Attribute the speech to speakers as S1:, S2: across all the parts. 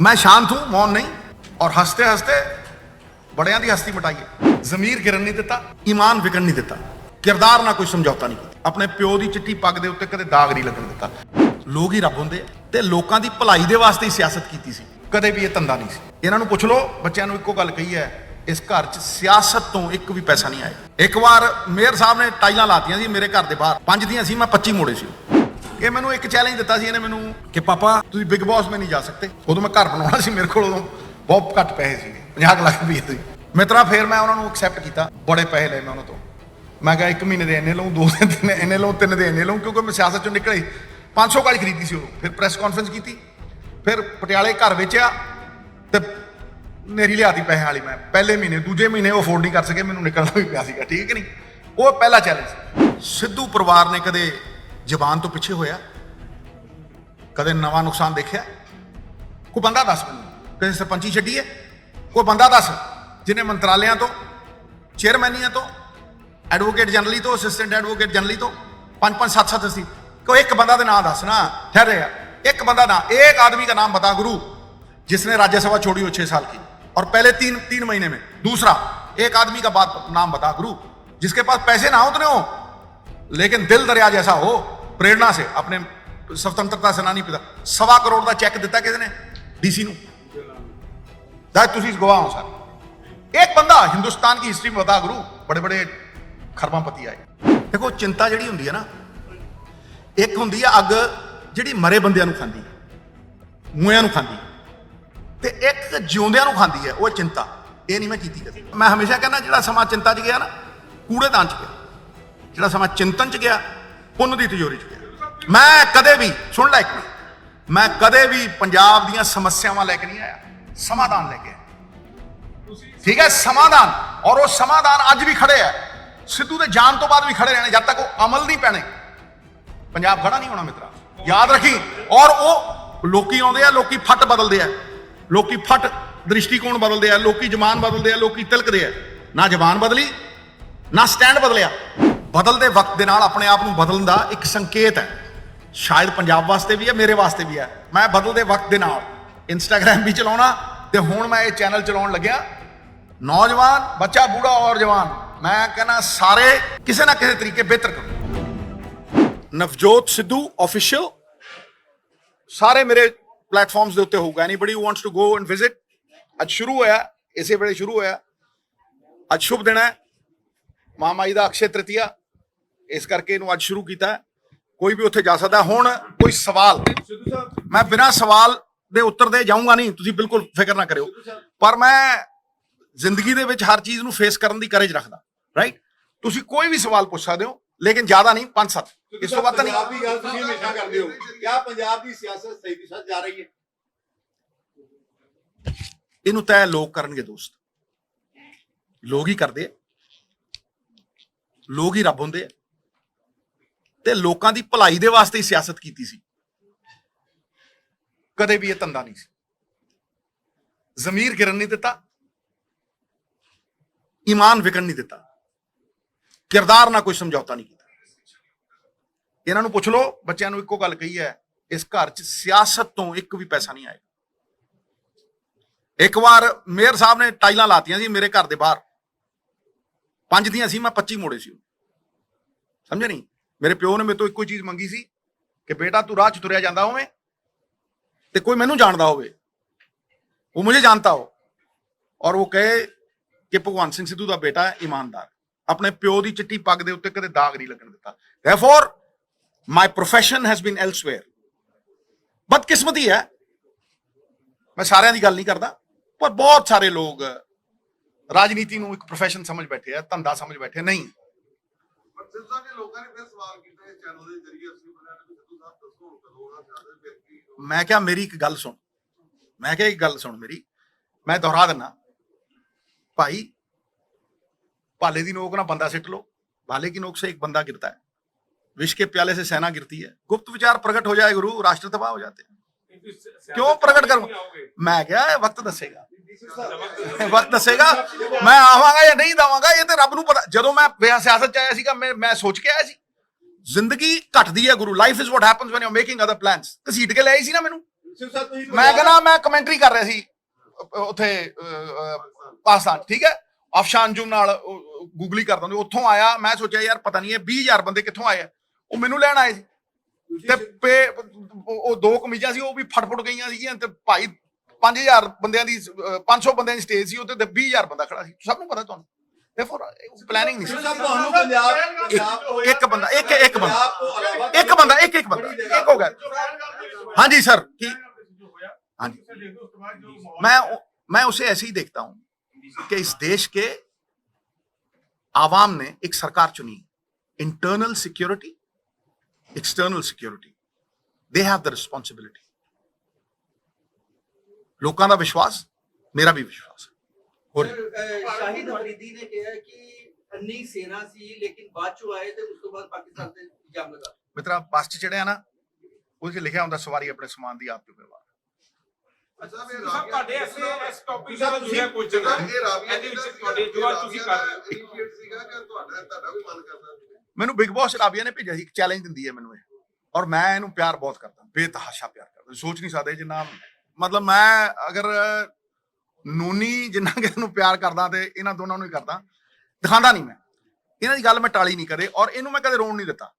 S1: मैं शांत हूं मौन नहीं और हंसते हंसते ਬੜਿਆਂ ਦੀ ਹਸਤੀ ਮਟਾਈਏ ਜ਼ਮੀਰ ਗਿਰਨ ਨਹੀਂ ਦਿੱਤਾ ਈਮਾਨ ਵਿਕਣ ਨਹੀਂ ਦਿੱਤਾ ਕਿਰਦਾਰ ਨਾਲ ਕੋਈ ਸਮਝੌਤਾ ਨਹੀਂ ਕੀਤਾ ਆਪਣੇ ਪਿਓ ਦੀ ਚਿੱਟੀ ਪੱਗ ਦੇ ਉੱਤੇ ਕਦੇ ਦਾਗ ਨਹੀਂ ਲੱਗਣ ਦਿੱਤਾ ਲੋਕ ਹੀ ਰੱਬ ਹੁੰਦੇ ਆ ਤੇ ਲੋਕਾਂ ਦੀ ਭਲਾਈ ਦੇ ਵਾਸਤੇ ਹੀ ਸਿਆਸਤ ਕੀਤੀ ਸੀ ਕਦੇ ਵੀ ਇਹ ਧੰਦਾ ਨਹੀਂ ਸੀ ਇਹਨਾਂ ਨੂੰ ਪੁੱਛ ਲਓ ਬੱਚਿਆਂ ਨੂੰ ਇੱਕੋ ਗੱਲ ਕਹੀ ਹੈ ਇਸ ਘਰ 'ਚ ਸਿਆਸਤ ਤੋਂ ਇੱਕ ਵੀ ਪੈਸਾ ਨਹੀਂ ਆਇਆ ਇੱਕ ਵਾਰ ਮੇਅਰ ਸਾਹਿਬ ਨੇ ਟਾਈਲਾਂ ਲਾਤੀਆਂ ਸੀ ਮੇਰੇ ਘਰ ਦੇ ਬਾਹਰ ਪੰਜ ਦੀਆਂ ਸੀ ਮੈਂ 25 ਮੋੜੇ ਸੀ ਇਹ ਮੈਨੂੰ ਇੱਕ ਚੈਲੰਜ ਦਿੱਤਾ ਸੀ, ਇਹਨੇ ਮੈਨੂੰ ਕਿ ਪਾਪਾ, ਤੁਸੀਂ ਬਿਗ ਬਾਸ ਮੈਂ ਨਹੀਂ ਜਾ ਸਕਦੇ। ਉਦੋਂ ਮੈਂ ਘਰ ਬਣਾਉਣਾ ਸੀ, ਮੇਰੇ ਕੋਲ ਉਦੋਂ ਬਹੁਤ ਘੱਟ ਪੈਸੇ ਸੀ 50 ਕੁ ਲੱਖ ਰੁਪਏ ਸੀ। ਮਿੱਤਰਾ ਫਿਰ ਮੈਂ ਉਹਨਾਂ ਨੂੰ ਐਕਸੈਪਟ ਕੀਤਾ, ਬੜੇ ਪੈਸੇ ਲਏ ਮੈਂ ਉਹਨਾਂ ਤੋਂ। ਮੈਂ ਕਿਹਾ ਇੱਕ ਮਹੀਨੇ ਦੇ ਇੰਨੇ ਲਊਂ, ਦੋ ਦਿਨ ਦੇ ਇੰਨੇ ਲਊਂ, ਤਿੰਨ ਦੇ ਇੰਨੇ ਲਊਂ, ਕਿਉਂਕਿ ਮੈਂ ਸਿਆਸਤ ਚੋਂ ਨਿਕਲੇ 500 ਕਾਲੀ ਖਰੀਦੀ ਸੀ ਉਹ ਫਿਰ ਪ੍ਰੈਸ ਕਾਨਫਰੰਸ ਕੀਤੀ, ਫਿਰ ਪਟਿਆਲੇ ਘਰ ਵੇਚਿਆ ਤੇ ਨੇਰੀ ਲਿਆਤੀ ਪੈਸੇ ਵਾਲੀ ਮੈਂ। ਪਹਿਲੇ ਮਹੀਨੇ, ਦੂਜੇ ਮਹੀਨੇ ਉਹ ਅਫੋਰਡ ਨਹੀਂ ਕਰ ਸਕੇ, ਮੈਨੂੰ ਨਿਕਲਣਾ ਵੀ ਪਿਆ ਸੀਗਾ, ਠੀਕ ਨਹੀਂ? ਉਹ ਪਹਿਲਾ ਚੈਲੰਜ ਸਿੱਧੂ ਪਰਿਵਾਰ ਨੇ ਕਦੇ ਜ਼ਬਾਨ ਤੋਂ ਪਿੱਛੇ ਹੋਇਆ ਕਦੇ ਨਵਾਂ ਨੁਕਸਾਨ ਦੇਖਿਆ ਕੋਈ ਬੰਦਾ ਦੱਸ ਮੈਨੂੰ ਕਦੇ ਸਰਪੰਚੀ ਛੱਡੀ ਹੈ ਕੋਈ ਬੰਦਾ ਦੱਸ ਜਿਹਨੇ ਮੰਤਰਾਲਿਆਂ ਤੋਂ ਚੇਅਰਮੈਨੀਆਂ ਤੋਂ ਐਡਵੋਕੇਟ ਜਨਰਲੀ ਤੋਂ ਅਸਿਸਟੈਂਟ ਐਡਵੋਕੇਟ ਜਨਰਲੀ ਤੋਂ ਪੰਜ ਪੰਜ ਸੱਤ ਸੱਤ ਸੀ ਕੋਈ ਇੱਕ ਬੰਦਾ ਦੇ ਨਾਮ ਦੱਸ ਨਾ ठहरे यार एक बंदा ना एक आदमी का नाम बता गुरु जिसने राज्यसभा छोड़ी हो छह साल की और पहले तीन तीन महीने में दूसरा एक आदमी का बात नाम बता गुरु जिसके पास पैसे ना हो उतने हो लेकिन दिल दरिया जैसा हो प्रेरणा से अपने स्वतंत्रता सेनानी पिता सवा करोड़ का चेक ਦਿੱਤਾ ਕਿਸ ਨੇ ਡੀਸੀ ਨੂੰ ਦਾ ਤੁਸੀਂ ਗਵਾਹ ਹੋ ਸਰ ਇੱਕ ਬੰਦਾ ਹਿੰਦੁਸਤਾਨ ਦੀ ਹਿਸਟਰੀ में बता गुरु बड़े बड़े ਖਰਬਾਪਤੀ ਆਏ ਦੇਖੋ ਚਿੰਤਾ ਜਿਹੜੀ ਹੁੰਦੀ ਹੈ ਨਾ ਇੱਕ ਹੁੰਦੀ ਆ ਅੱਗ ਜਿਹੜੀ ਮਰੇ ਬੰਦਿਆਂ ਨੂੰ ਖਾਂਦੀ ਮੂੰਹਾਂ ਨੂੰ ਖਾਂਦੀ ਤੇ ਇੱਕ ਜਿਉਂਦਿਆਂ ਨੂੰ ਖਾਂਦੀ ਹੈ ਉਹ ਹੈ ਚਿੰਤਾ ਇਹ ਨਹੀਂ ਮੈਂ ਕੀਤੀ ਕਦੇ ਮੈਂ ਹਮੇਸ਼ਾ ਕਹਿੰਦਾ ਜਿਹੜਾ ਸਮਾਂ ਚਿੰਤਾ 'ਚ ਗਿਆ ਨਾ ਕੂੜੇਦਾਨ 'ਚ ਗਿਆ ਜਿਹੜਾ ਸਮਾਂ ਚਿੰਤਨ 'ਚ ਗਿਆ ਪੁੰਨ ਦੀ ਤਿਜੋਰੀ 'ਚ ਗਿਆ। ਮੈਂ ਕਦੇ ਵੀ, ਸੁਣ ਲੈ ਇੱਕ ਮਿੰਟ, ਮੈਂ ਕਦੇ ਵੀ ਪੰਜਾਬ ਦੀਆਂ ਸਮੱਸਿਆਵਾਂ ਲੈ ਕੇ ਨਹੀਂ ਆਇਆ। ਸਮਾਧਾਨ ਲੈ ਕੇ ਆਇਆ। ਠੀਕ ਹੈ, ਸਮਾਧਾਨ। ਔਰ ਉਹ ਸਮਾਧਾਨ ਅੱਜ ਵੀ ਖੜੇ ਆ। ਸਿੱਧੂ ਦੇ ਜਾਣ ਤੋਂ ਬਾਅਦ ਵੀ ਖੜੇ ਰਹਿਣੇ, ਜਦ ਤੱਕ ਉਹ ਅਮਲ ਨਹੀਂ ਪੈਣੇ। ਪੰਜਾਬ ਖੜਾ ਨਹੀਂ ਹੋਣਾ ਮਿੱਤਰਾ। ਯਾਦ ਰੱਖੀ, ਔਰ ਉਹ ਲੋਕੀ ਆਉਂਦੇ ਆ, ਲੋਕੀ ਫੱਟ ਬਦਲਦੇ ਆ। ਲੋਕੀ ਫੱਟ ਦ੍ਰਿਸ਼ਟੀਕੋਣ ਬਦਲਦੇ ਆ, ਲੋਕੀ ਜ਼ਮਾਨ ਬਦਲਦੇ ਆ, ਲੋਕੀ ਤਿਲਕਦੇ ਆ। ਨਾ ਜ਼ਬਾਨ ਬਦਲੀ, ਨਾ ਸਟੈਂਡ ਬਦਲਿਆ। ਬਦਲਦੇ ਵਕਤ ਦੇ ਨਾਲ ਆਪਣੇ ਆਪ ਨੂੰ ਬਦਲਣ ਦਾ ਇੱਕ ਸੰਕੇਤ ਹੈ। ਸ਼ਾਇਦ ਪੰਜਾਬ ਵਾਸਤੇ ਵੀ ਹੈ, ਮੇਰੇ ਵਾਸਤੇ ਵੀ ਹੈ। ਮੈਂ ਬਦਲਦੇ ਵਕਤ ਦੇ ਨਾਲ ਇੰਸਟਾਗ੍ਰam ਵੀ ਚਲਾਉਣਾ ਤੇ ਹੁਣ ਮੈਂ ਇਹ ਚੈਨਲ ਚਲਾਉਣ ਲੱਗਿਆ। ਨੌਜਵਾਨ, ਬੱਚਾ, ਬੂੜਾ, ਔਰ ਜਵਾਨ, ਮੈਂ ਕਹਿੰਦਾ ਸਾਰੇ ਕਿਸੇ ਨਾ ਕਿਸੇ ਤਰੀਕੇ ਬਿਹਤਰ ਕਰੋ। ਨਵਜੋਤ ਸਿੱਧੂ ਅਫੀਸ਼ੀਅਲ ਸਾਰੇ ਮੇਰੇ ਪਲੇਟਫਾਰਮਸ ਦੇ ਉੱਤੇ ਹੋਊਗਾ। Anybody who wants to go and visit ਅੱਜ ਸ਼ੁਰੂ ਹੋਇਆ, ਇਸੇ ਵੇਲੇ ਸ਼ੁਰੂ ਹੋਇਆ। ਅੱਜ ਸ਼ੁਭ ਦਿਨ ਹੈ। ਮਹਾਮਾਈ ਦਾ ਅਕਸ਼ੇ ਤ੍ਰਿਤੀਆ। ਇਸ ਕਰਕੇ ਇਹਨੂੰ ਅੱਜ ਸ਼ੁਰੂ ਕੀਤਾ। ਕੋਈ ਵੀ ਉੱਥੇ ਜਾ ਸਕਦਾ। ਹੁਣ ਕੋਈ ਸਵਾਲ। ਮੈਂ ਬਿਨਾਂ ਸਵਾਲ ਦੇ ਉੱਤਰ ਦੇ ਜਾਊਂਗਾ ਨਹੀਂ। ਤੁਸੀਂ ਬਿਲਕੁਲ ਫਿਕਰ ਨਾ ਕਰਿਓ। ਪਰ ਮੈਂ ਜ਼ਿੰਦਗੀ ਦੇ ਵਿੱਚ ਹਰ ਚੀਜ਼ ਨੂੰ ਫੇਸ ਕਰਨ ਦੀ ਕਰੇਜ ਰੱਖਦਾ। ਰਾਈਟ ਤੁਸੀਂ ਕੋਈ ਵੀ ਸਵਾਲ ਪੁੱਛ ਸਕਦੇ ਹੋ ਲੇਕਿਨ ਜ਼ਿਆਦਾ ਨਹੀਂ ਪੰਜ ਸੱਤ। ਇਸ ਤੋਂ ਵੱਧ ਨਹੀਂ।
S2: ਪੰਜਾਬ ਦੀ ਗੱਲ ਤੁਸੀਂ ਹਮੇਸ਼ਾ ਕਰਦੇ ਹੋ। ਕਿਆ ਪੰਜਾਬ ਦੀ ਸਿਆਸਤ ਸਹੀ ਦਿਸ਼ਾ ਜਾ ਰਹੀ ਹੈ?
S1: ਇਹਨੂੰ ਤੈਅ ਲੋਕ ਕਰਨਗੇ ਦੋਸਤ। ਲੋਕ ਹੀ ਕਰਦੇ ਆ। ਲੋਕ ਹੀ ਰੱਬ ਹੁੰਦੇ ਆ। ਤੇ ਲੋਕਾਂ ਦੀ ਭਲਾਈ ਦੇ ਵਾਸਤੇ ਹੀ ਸਿਆਸਤ ਕੀਤੀ ਸੀ। ਕਦੇ ਵੀ ਇਹ ਧੰਦਾ ਨਹੀਂ ਸੀ। ਜ਼ਮੀਰ ਗਿਰਨ ਨਹੀਂ ਦਿੱਤਾ। ਈਮਾਨ ਵਿਕਣ ਨਹੀਂ ਦਿੱਤਾ। ਕਿਰਦਾਰ ਨਾਲ ਕੋਈ ਸਮਝੌਤਾ ਨਹੀਂ ਕੀਤਾ। ਇਹਨਾਂ ਨੂੰ ਪੁੱਛ ਲਓ, ਬੱਚਿਆਂ ਨੂੰ ਇੱਕੋ ਗੱਲ ਕਹੀ ਹੈ, ਇਸ ਘਰ 'ਚ ਸਿਆਸਤ ਤੋਂ ਇੱਕ ਵੀ ਪੈਸਾ ਨਹੀਂ ਆਇਆ ਇੱਕ ਵਾਰ ਮੇਅਰ ਸਾਹਿਬ ਨੇ ਟਾਈਲਾਂ ਲਾਤੀਆਂ ਸੀ ਮੇਰੇ ਘਰ ਦੇ ਬਾਹਰ। ਪੰਜ ਦੀਆਂ ਸੀ, ਮੈਂ 25 ਮੋੜੇ ਸੀ। ਸਮਝੇ ਨਹੀਂ? ਮੇਰੇ ਪਿਓ ਨੇ ਮੇਰੇ ਤੋਂ ਇੱਕੋ ਹੀ ਚੀਜ਼ ਮੰਗੀ ਸੀ ਕਿ ਬੇਟਾ ਤੂੰ ਰਾਹ 'ਚ ਤੁਰਿਆ ਜਾਂਦਾ ਹੋਵੇਂ ਤੇ ਕੋਈ ਮੈਨੂੰ ਜਾਣਦਾ ਹੋਵੇ, ਉਹ ਮੈਨੂੰ ਜਾਣਦਾ ਹੋ ਔਰ ਉਹ ਕਹੇ ਕਿ ਭਗਵਾਨ ਸਿੰਘ ਸਿੱਧੂ ਦਾ ਬੇਟਾ ਇਮਾਨਦਾਰ। ਆਪਣੇ ਪਿਓ ਦੀ ਚਿੱਟੀ ਪੱਗ ਦੇ ਉੱਤੇ ਕਦੇ ਦਾਗ ਨਹੀਂ ਲੱਗਣ ਦਿੱਤਾ। Therefore my profession has been elsewhere ਬਦਕਿਸਮਤੀ ਹੈ। ਮੈਂ ਸਾਰਿਆਂ ਦੀ ਗੱਲ ਨਹੀਂ ਕਰਦਾ, ਪਰ ਬਹੁਤ ਸਾਰੇ ਲੋਕ ਰਾਜਨੀਤੀ ਨੂੰ ਇੱਕ profession ਸਮਝ ਬੈਠੇ ਆ, ਧੰਦਾ ਸਮਝ ਬੈਠੇ ਨਹੀਂ।
S3: ਸਿੱਧੂ ਸਾਹਿਬ ਨੇ ਲੋਕਾਂ ਨੇ ਫਿਰ ਸਵਾਲ ਕੀਤਾ ਇਸ ਚੈਨਲ ਦੇ ਜ਼ਰੀਏ ਅਸੀਂ ਬੁਲਾਇਆ ਕਿ ਸਿੱਧੂ ਸਾਹਿਬ ਦੱਸੋ ਹੁਣ ਕਦੋਂ ਹੋਣਾ ਚਾਹਦੇ ਫਿਰ ਕੀ
S1: ਮੈਂ ਕਿਹਾ ਮੇਰੀ ਇੱਕ ਗੱਲ ਸੁਣ ਮੈਂ ਕਿਹਾ ਇੱਕ ਗੱਲ ਸੁਣ ਮੇਰੀ ਮੈਂ ਦੁਹਰਾ ਦਿੰਨਾ ਭਾਈ ਭਾਲੇ ਦੀ ਨੋਕ ਨਾਲ ਬੰਦਾ ਸਿੱਟ लो भाले की नोक से एक बंदा गिरता है विष के प्याले से सेना गिरती है गुप्त विचार प्रकट हो जाए गुरु राष्ट्र तबाह हो जाते हैं क्यों प्रकट करूं मैं क्या है वक्त दसेगा ਵਕਤ ਦੱਸੇਗਾ? ਮੈਂ ਆਵਾਂਗਾ ਜਾਂ ਨਹੀਂ ਦਵਾਂਗਾ, ਇਹ ਤੇ ਰੱਬ ਨੂੰ ਪਤਾ। ਜਦੋਂ ਮੈਂ ਵਿਆਹ ਸਿਆਸਤ ਚ ਆਇਆ ਸੀਗਾ, ਮੈਂ ਮੈਂ ਸੋਚ ਕੇ ਆਇਆ ਸੀ। ਜ਼ਿੰਦਗੀ ਘਟਦੀ ਹੈ ਗੁਰੂ life is what happens when you are making other plans ਘਸੀਟ ਕੇ ਲੈ ਸੀ ਨਾ ਮੈਨੂੰ। ਮੈਂ ਕਹਿੰਦਾ, ਮੈਂ ਕਮੈਂਟਰੀ ਕਰ ਰਿਹਾ ਸੀ ਉੱਥੇ ਪਾਕਿਸਤਾਨ। ਠੀਕ ਹੈ? ਅਫਸ਼ਾਨ ਜੁਮ ਨਾਲ ਗੂਗਲੀ ਕਰਦਾ ਹੁੰਦਾ। ਉੱਥੋਂ ਆਇਆ, ਮੈਂ ਸੋਚਿਆ, ਯਾਰ, ਪਤਾ ਨਹੀਂ ਇਹ 20000 ਬੰਦੇ ਕਿੱਥੋਂ ਆਏ ਆ। ਉਹ ਮੈਨੂੰ ਲੈਣ ਆਏ ਸੀ। ਤੇ ਉਹ ਉਹ ਦੋ ਕਮੀਜ਼ਾਂ ਸੀ, ਉਹ ਵੀ ਫਟਫਟ ਗਈਆਂ ਸੀਗੀਆਂ। ਤੇ ਭਾਈ 5000 ਬੰਦਿਆਂ ਦੀ ਅ, 500 ਬੰਦਿਆਂ ਦੀ ਸਟੇਜ ਸੀ ਉੱਤੇ ਤੇ 20000 ਬੰਦਾ ਖੜਾ ਸੀ ਸਭ ਨੂੰ ਪਤਾ ਤੁਹਾਨੂੰ ਦੇਖੋ ਪਲੈਨਿੰਗ ਨਹੀਂ
S2: ਸਿਰ
S1: ਸੀ
S2: ਸਾਹਿਬ ਤੁਹਾਨੂੰ ਪੰਜਾਬ ਪੰਜਾਬ ਤੋਂ ਹੋਇਆ-
S1: ਇੱਕ ਬੰਦਾ ਇੱਕ ਇੱਕ ਬੰਦਾ
S2: ਪੰਜਾਬ ਤੋਂ ਇਲਾਵਾ
S1: ਇੱਕ ਬੰਦਾ ਇੱਕ ਇੱਕ ਬੰਦਾ ਇੱਕ ਹੋ ਗਿਆ ਹਾਂਜੀ सर की हाँ जी मैं मैं उसे ऐसे ही देखता हूं कि इस देश के आवाम ने एक सरकार चुनी internal security external security they have the responsibility ਲੋਕਾਂ ਦਾ ਵਿਸ਼ਵਾਸ ਮੇਰਾ ਵੀ ਵਿਸ਼ਵਾਸ ਹੈ। ਹੋਰ
S4: ਸ਼ਾਹਿਦ ਅਫਰੀਦੀ ਨੇ ਕਿਹਾ ਕਿ ਅੰਨੀ ਸੇਨਾ ਸੀ ਲੇਕਿਨ ਬਾਅਦ ਚੋਂ ਆਏ ਤੇ ਉਸ ਤੋਂ ਬਾਅਦ ਪਾਕਿਸਤਾਨ ਤੇ ਇਲਜ਼ਾਮ ਲਗਾ
S1: ਮਿੱਤਰਾ ਬੱਸ 'ਚ ਚੜਿਆ ਨਾ ਉਹਦੇ 'ਚ ਲਿਖਿਆ ਹੁੰਦਾ ਸਵਾਰੀ ਆਪਣੇ ਸਮਾਨ ਦੀ ਆਪ ਜ਼ਿੰਮੇਵਾਰ
S3: ਅੱਛਾ ਫਿਰ
S5: ਸਭ ਤੁਹਾਡੇ ਐਸੇ ਇਸ ਟੌਪਿਕ
S2: ਸਾਹਿਬ
S5: ਨਾਲ ਜੁੜਿਆ ਕੁਝ
S3: ਜਿਹੜਾ
S5: ਨਹੀਂ
S3: ਇਹ ਰਾਵੀਆ
S5: ਇਹਦੇ ਵਿੱਚ ਤੁਹਾਡੇ ਜੋ ਅੱਜ ਤੁਸੀਂ ਕਰ ਰਹੇ ਹੋ।
S3: ਇਨੀਸ਼ੀਏਟ ਸੀਗਾ ਕਿ ਤੁਹਾਡਾ ਤੁਹਾਡਾ ਵੀ ਮਨ ਕਰਦਾ ਸੀ?
S1: ਮੈਨੂੰ ਬਿਗ ਬੌਸ ਰਾਬੀਆ ਨੇ ਭੇਜਿਆ ਸੀ ਇੱਕ ਚੈਲੰਜ ਦਿੰਦੀ ਹੈ ਮੈਨੂੰ ਇਹ। ਔਰ ਮੈਂ ਇਹਨੂੰ ਪਿਆਰ ਬਹੁਤ ਕਰਦਾ ਬੇਤਹਾਸ਼ਾ ਪਿਆਰ ਕਰਦਾ ਸੋਚ ਨਹੀਂ ਸਕਦੇ ਜਿੰਨਾ ਮਤਲਬ ਮੈਂ ਅਗਰ ਨੂਨੀ ਜਿੰਨਾ ਕਿ ਇਹਨੂੰ ਪਿਆਰ ਕਰਦਾ ਤੇ ਇਹਨਾਂ ਦੋਨਾਂ ਨੂੰ ਹੀ ਕਰਦਾ, ਦਿਖਾਉਂਦਾ ਨਹੀਂ ਮੈਂ। ਇਹਨਾਂ ਦੀ ਗੱਲ ਮੈਂ ਟਾਲੀ ਨਹੀਂ ਕਰੇ ਔਰ ਇਹਨੂੰ ਮੈਂ ਕਦੇ ਰੋਣ ਨਹੀਂ ਦਿੱਤਾ।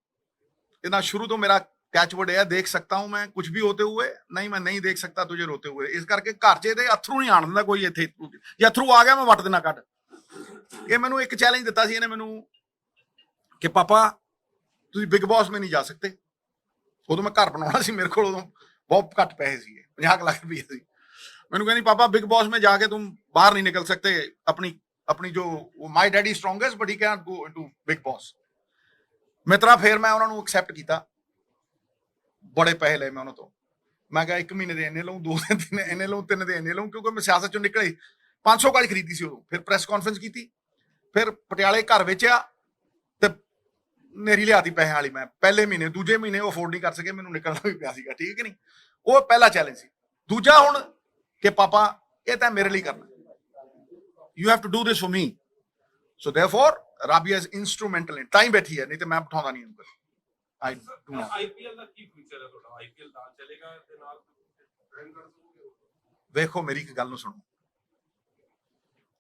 S1: ਇਹਨਾਂ ਸ਼ੁਰੂ ਤੋਂ ਮੇਰਾ ਕੈਚਵਰਡ ਹੈ, ਦੇਖ ਸਕਤਾ ਹੂੰ ਮੈਂ ਕੁਝ ਵੀ ਹੋਤੇ ਹੋਏ, ਨਹੀਂ ਮੈਂ ਨਹੀਂ ਦੇਖ ਸਕਤਾ ਤੁਝੇ ਰੋਤੇ ਹੋਏ। ਇਸ ਕਰਕੇ ਘਰ 'ਚ ਇਹਦੇ ਅਥਰੂ ਨਹੀਂ ਆਣ ਦਿੰਦਾ ਕੋਈ ਇੱਥੇ, ਜੇ ਅਥਰੂ ਆ ਗਿਆ ਮੈਂ ਵੱਟ ਦੇਣਾ ਕੱਢ। ਇਹ ਮੈਨੂੰ ਇੱਕ ਚੈਲੰਜ ਦਿੱਤਾ ਸੀ, ਇਹਨੇ ਮੈਨੂੰ ਕਿ ਪਾਪਾ, ਤੁਸੀਂ ਬਿਗ ਬਾਸ ਮੇ ਨਹੀਂ ਜਾ ਸਕਦੇ। ਉਦੋਂ ਮੈਂ ਘਰ ਬਣਾਉਣਾ ਸੀ, ਮੇਰੇ ਕੋਲ ਉਦੋਂ ਬਹੁਤ ਘੱਟ ਪੈਸੇ ਸੀ 50 ਲੱਖ ਰੁਪਏ ਸੀ ਮੈਨੂੰ ਕਹਿੰਦੀ ਪਾਪਾ ਬਿਗ ਬਾਸ में जाके तुम बाहर नहीं निकल सकते अपनी अपनी जो my daddy strongest but he can go into Bigg Boss ਮਿੱਤਰਾ ਫੇਰ ਮੈਂ ਉਹਨਾਂ ਨੂੰ ਐਕਸੈਪਟ ਕੀਤਾ ਬੜੇ ਪੈਸੇ ਲਏ ਮੈਂ ਉਹਨਾਂ ਤੋਂ ਮੈਂ ਕਿਹਾ ਇੱਕ ਮਹੀਨੇ ਦੇ ਇੰਨੇ ਲਊਂ ਦੋ ਦਿਨ ਦੇ ਇੰਨੇ ਲਊਂ ਤਿੰਨ ਦੇ ਇੰਨੇ ਲਊਂ ਕਿਉਂਕਿ ਮੈਂ ਸਿਆਸਤ ਚੋਂ ਨਿਕਲੇ 500 ਗਾੜੀ ਖਰੀਦੀ ਸੀ ਉਦੋਂ ਫਿਰ ਪ੍ਰੈਸ ਕਾਨਫਰੰਸ ਕੀਤੀ ਫਿਰ ਪਟਿਆਲੇ ਘਰ ਵੇਚਿਆ ਤੇ ਮੇਰੀ ਲਿਆਤੀ ਪੈਸਿਆਂ ਵਾਲੀ ਮੈਂ ਪਹਿਲੇ ਮਹੀਨੇ ਦੂਜੇ ਮਹੀਨੇ ਉਹ ਅਫੋਰਡ ਨਹੀਂ ਕਰ ਸਕੇ ਮੈਨੂੰ ਨਿਕਲਣਾ ਵੀ ਪਿਆ ਸੀਗਾ ਠੀਕ ਹੈ ਕਿ ਨਹੀਂ ਉਹ ਪਹਿਲਾ ਚੈਲੰਜ ਸੀ। ਦੂਜਾ ਹੁਣ ਕਿ ਪਾਪਾ ਇਹ ਤਾਂ ਮੇਰੇ ਲਈ ਕਰਨਾ। You have to do this for me so therefore Rabia is instrumental in time ਬੈਠੀ ਹੈ ਨਹੀਂ ਤੇ ਮੈਂ ਬਿਠਾਉਂਦਾ ਨਹੀਂ ਉਹਨੂੰ ਆਈ ਡੂ ਨੋ
S5: ਆਈਪੀਐਲ ਦਾ ਕੀ ਫਿਊਚਰ ਹੈ ਤੁਹਾਡਾ? ਆਈਪੀਐਲ ਦਾ ਚੱਲੇਗਾ ਤੇ ਨਾਲ
S1: ਵੇਖੋ ਮੇਰੀ ਇੱਕ ਗੱਲ ਨੂੰ ਸੁਣੋ।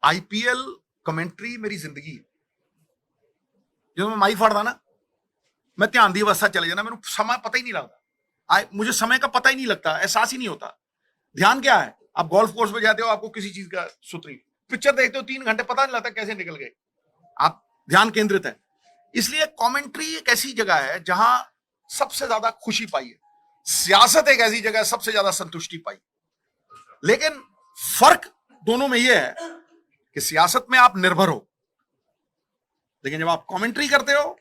S1: ਆਈਪੀਐਲ ਕਮੈਂਟਰੀ ਮੇਰੀ ਜ਼ਿੰਦਗੀ ਹੈ। ਜਦੋਂ ਮੈਂ ਮਾਈ ਫੜਦਾ ਨਾ ਮੈਂ ਧਿਆਨ ਦੀ ਅਵਸਥਾ ਚਲੇ ਜਾਂਦਾ ਮੈਨੂੰ ਸਮਾਂ ਪਤਾ ਹੀ ਨਹੀਂ ਲੱਗਦਾ। मुझे समय का पता ही नहीं लगता, एहसास ही नहीं होता। ध्यान क्या है? आप गोल्फ कोर्स पे जाते हो, आपको किसी चीज़ का सूत्र पिक्चर देखते हो, तीन घंटे पता नहीं लगता कैसे निकल गए। आप ध्यान केंद्रित है। इसलिए कमेंट्री एक ऐसी जगह है, जहाँ सबसे ज़्यादा खुशी पाई है। सियासत एक ऐसी जगह सबसे ज़्यादा संतुष्टि पाई। लेकिन फ़र्क दोनों में यह है कि सियासत में आप निर्भर हो। लेकिन जब आप कमेंट्री करते हो,